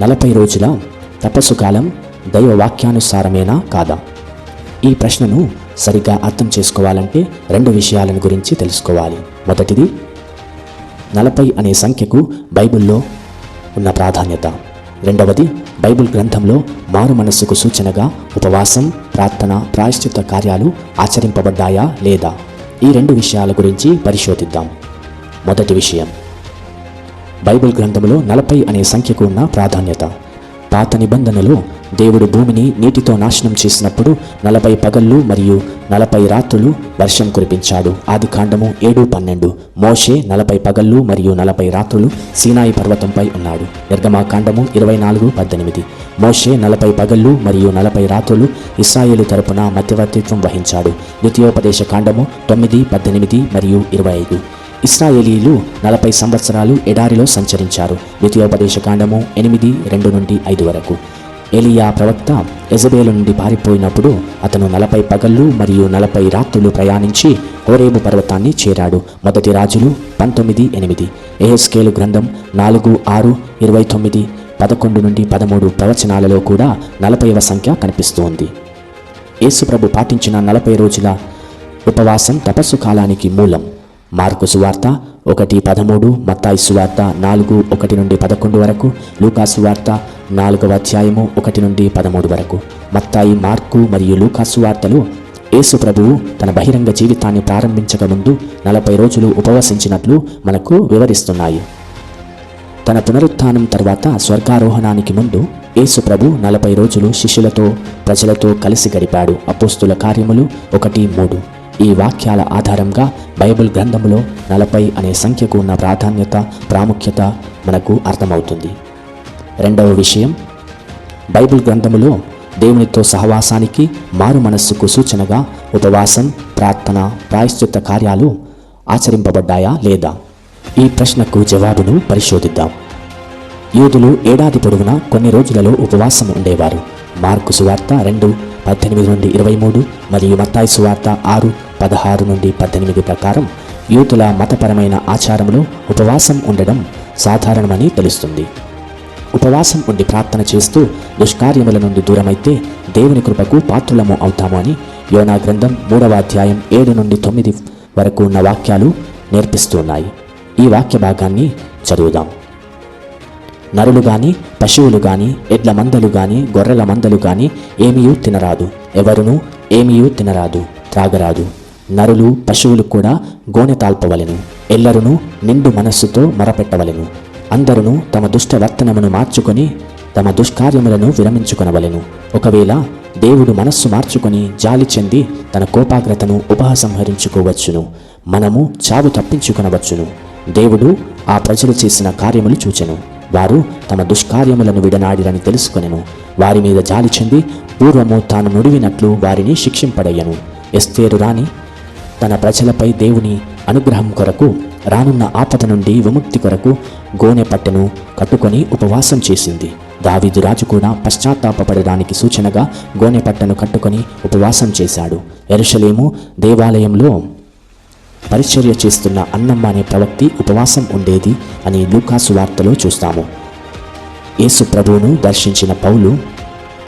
నలభై రోజుల తపస్సు కాలం దైవ వాక్యానుసారమేనా కాదా? ఈ ప్రశ్నను సరిగ్గా అర్థం చేసుకోవాలంటే రెండు విషయాలను గురించి తెలుసుకోవాలి. మొదటిది నలభై అనే సంఖ్యకు బైబిల్లో ఉన్న ప్రాధాన్యత. రెండవది బైబిల్ గ్రంథంలో మారు మనస్సుకు సూచనగా ఉపవాసం ప్రార్థన ప్రాయశ్చిత్త కార్యాలు ఆచరింపబడ్డాయా లేదా? ఈ రెండు విషయాల గురించి పరిశోధిద్దాం. మొదటి విషయం బైబిల్ గ్రంథంలో నలభై అనే సంఖ్యకు ఉన్న ప్రాధాన్యత. పాత నిబంధనలో దేవుడు భూమిని నీటితో నాశనం చేసినప్పుడు నలభై పగళ్ళు మరియు నలభై రాత్రులు వర్షం కురిపించాడు. ఆది కాండము ఏడు పన్నెండు. మోషే నలభై పగళ్ళు మరియు నలభై రాత్రులు సీనాయి పర్వతంపై ఉన్నాడు. నిర్గమాకాండము ఇరవై నాలుగు పద్దెనిమిది. మోషే నలభై పగళ్ళు మరియు నలభై రాత్రులు ఇస్రాయేలు తరపున మధ్యవర్తిత్వం వహించాడు. ద్వితీయోపదేశ కాండము తొమ్మిది పద్దెనిమిది మరియు ఇరవై ఐదు. ఇస్రాయేలీలు నలభై సంవత్సరాలు ఎడారిలో సంచరించారు. ద్వితీయోపదేశ కాండము ఎనిమిది రెండు నుండి ఐదు వరకు. ఎలియా ప్రవక్త ఎజబేలు నుండి పారిపోయినప్పుడు అతను నలభై పగళ్ళు మరియు నలభై రాత్రులు ప్రయాణించి హోరేబు పర్వతాన్ని చేరాడు. మొదటి రాజులు పంతొమ్మిది ఎనిమిది. ఏహెస్కేలు గ్రంథం నాలుగు ఆరు ఇరవై తొమ్మిది పదకొండు నుండి పదమూడు ప్రవచనాలలో కూడా నలభైవ సంఖ్య కనిపిస్తోంది. యేసుప్రభు పాటించిన నలభై రోజుల ఉపవాసం తపస్సు కాలానికి మూలం. మార్కు సువార్త ఒకటి పదమూడు మత్తాయి సువార్త నాలుగు ఒకటి నుండి పదకొండు వరకు లూకా సువార్త నాలుగవ అధ్యాయము ఒకటి నుండి పదమూడు వరకు. మత్తాయి మార్కు మరియు లూకా సువార్తలు యేసు ప్రభువు తన బహిరంగ జీవితాన్ని ప్రారంభించక ముందు నలభై రోజులు ఉపవసించినట్లు మనకు వివరిస్తున్నాయి. తన పునరుత్థానం తర్వాత స్వర్గారోహణానికి ముందు యేసు ప్రభు నలభై రోజులు శిష్యులతో ప్రజలతో కలిసి గడిపాడు. అపోస్తుల కార్యములు ఒకటి మూడు. ఈ వాక్యాల ఆధారంగా బైబిల్ గ్రంథములో నలభై అనే సంఖ్యకు ఉన్న ప్రాధాన్యత ప్రాముఖ్యత మనకు అర్థమవుతుంది. రెండవ విషయం బైబిల్ గ్రంథములో దేవునితో సహవాసానికి మారు మనస్సుకు సూచనగా ఉపవాసం ప్రార్థన ప్రాయశ్చిత్త కార్యాలు ఆచరింపబడ్డాయా లేదా? ఈ ప్రశ్నకు జవాబును పరిశోధిద్దాం. యూదులు ఏడాది పొడవునా కొన్ని రోజులలో ఉపవాసం ఉండేవారు. మార్కు సువార్త రెండు పద్దెనిమిది నుండి ఇరవై మూడు మరియు మత్తాయి సువార్త ఆరు పదహారు నుండి పద్దెనిమిది ప్రకారం యూతుల మతపరమైన ఆచారంలో ఉపవాసం ఉండడం సాధారణమని తెలుస్తుంది. ఉపవాసం ఉండి ప్రార్థన చేస్తూ దుష్కార్యముల నుండి దూరమైతే దేవుని కృపకు పాత్రులము అవుతాము అని యోనా గ్రంథం మూడవ అధ్యాయం ఏడు నుండి తొమ్మిది వరకు ఉన్న వాక్యాలు నేర్పిస్తున్నాయి ఈ వాక్య భాగాన్ని చదువుదాం. నరులు గాని పశువులు గాని ఎడ్ల మందలు గాని గొర్రెల మందలు గాని ఏమీయూ తినరాదు. ఎవరునూ ఏమీయూ తినరాదు త్రాగరాదు. నరులు పశువులు కూడా గోనె తాల్పవలెను. ఎల్లరును నిండు మనస్సుతో మొరపెట్టవలెను. అందరును తమ దుష్ట వర్తనమును మార్చుకొని తమ దుష్కార్యములను విరమించుకొనవలెను. ఒకవేళ దేవుడు మనస్సు మార్చుకొని జాలి చెంది తన కోపాగ్రతను ఉపసంహరించుకోవచ్చును మనము చావు తప్పించుకొనవచ్చును. దేవుడు ఆ ప్రజలు చేసిన కార్యములు చూచెను. వారు తమ దుష్కార్యములను విడనాడిరని తెలుసుకొనెను. వారి మీద జాలి చెంది పూర్వము తాను నుడివినట్లు వారిని శిక్షింపడయ్యను. ఎస్తేరు రాణి తన ప్రజలపై దేవుని అనుగ్రహం కొరకు రానున్న ఆపద నుండి విముక్తి కొరకు గోనె పట్టెను కట్టుకొని ఉపవాసం చేసింది. దావీదు రాజు కూడా పశ్చాత్తాపపడడానికి సూచనగా గోనె పట్టను కట్టుకొని ఉపవాసం చేశాడు. ఎరుషలేము దేవాలయంలో పరిచర్య చేస్తున్న అన్నమ్మ అనే ప్రవక్తి ఉపవాసం ఉండేది అని లూకాసు వార్తలో చూస్తాము. యేసు ప్రభువును దర్శించిన పౌలు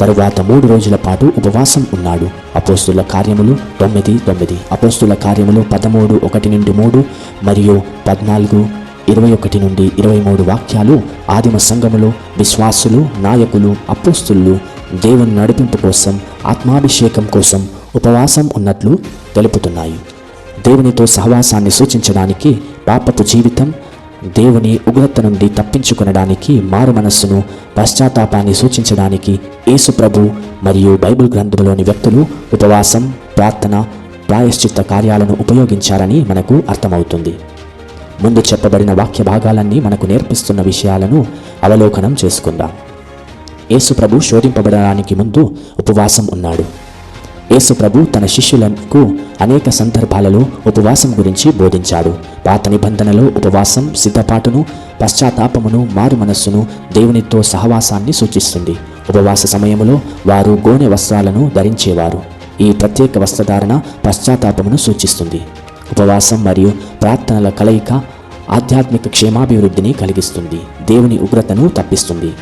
తరువాత మూడు రోజుల పాటు ఉపవాసం ఉన్నాడు. అపోస్తుల కార్యములు తొమ్మిది తొమ్మిది. అపోస్తుల కార్యములు పదమూడు ఒకటి నుండి మూడు మరియు పద్నాలుగు ఇరవై ఒకటి నుండి ఇరవై మూడు వాక్యాలు ఆదిమ సంఘములో విశ్వాసులు నాయకులు అపోస్తులు దేవుని నడిపింపు కోసం ఆత్మాభిషేకం కోసం ఉపవాసం ఉన్నట్లు తెలుపుతున్నాయి. దేవునితో సహవాసాన్ని సూచించడానికి పాపపు జీవితం దేవుని ఉగ్రత నుండి తప్పించుకొనడానికి మారు మనస్సును పశ్చాత్తాపాన్ని సూచించడానికి యేసుప్రభు మరియు బైబిల్ గ్రంథంలోని వ్యక్తులు ఉపవాసం ప్రార్థన ప్రాయశ్చిత్త కార్యాలను ఉపయోగించారని మనకు అర్థమవుతుంది. ముందు చెప్పబడిన వాక్య భాగాలన్నీ మనకు నేర్పిస్తున్న విషయాలను అవలోకనం చేసుకుందాం. యేసుప్రభు శోధింపబడడానికి ముందు ఉపవాసం ఉన్నాడు. యేసు ప్రభు తన శిష్యులకు అనేక సందర్భాలలో ఉపవాసం గురించి బోధించాడు. పాత నిబంధనలో ఉపవాసం సిద్ధపాటును పశ్చాత్తాపమును మారు మనస్సును దేవునితో సహవాసాన్ని సూచిస్తుంది. ఉపవాస సమయంలో వారు గోనె వస్త్రాలను ధరించేవారు. ఈ ప్రత్యేక వస్త్రధారణ పశ్చాత్తాపమును సూచిస్తుంది. ఉపవాసం మరియు ప్రార్థనల కలయిక ఆధ్యాత్మిక క్షేమాభివృద్ధిని కలిగిస్తుంది. దేవుని ఉగ్రతను తప్పిస్తుంది.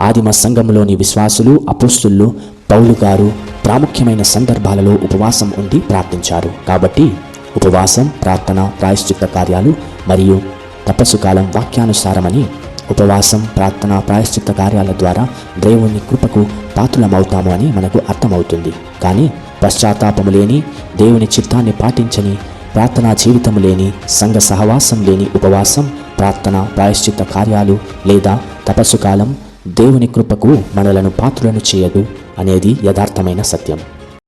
ఆదిమ సంఘంలోని విశ్వాసులు అపుస్తులు పౌలు గారు ప్రాముఖ్యమైన సందర్భాలలో ఉపవాసం ఉండి ప్రార్థించారు. కాబట్టి ఉపవాసం ప్రార్థన ప్రాయశ్చిత్త కార్యాలు మరియు తపస్సు కాలం వాక్యానుసారమని ఉపవాసం ప్రార్థన ప్రాయశ్చిత్త కార్యాల ద్వారా దేవుని కృపకు పాత్రులమవుతాము అని మనకు అర్థమవుతుంది. కానీ పశ్చాత్తాపము లేని దేవుని చిత్తాన్ని పాటించని ప్రార్థనా జీవితం లేని సంఘ సహవాసం లేని ఉపవాసం ప్రార్థన ప్రాయశ్చిత్త కార్యాలు లేదా తపస్సు కాలం దేవుని కృపకు మనలను పాత్రలను చేయదు అనేది యథార్థమైన సత్యం.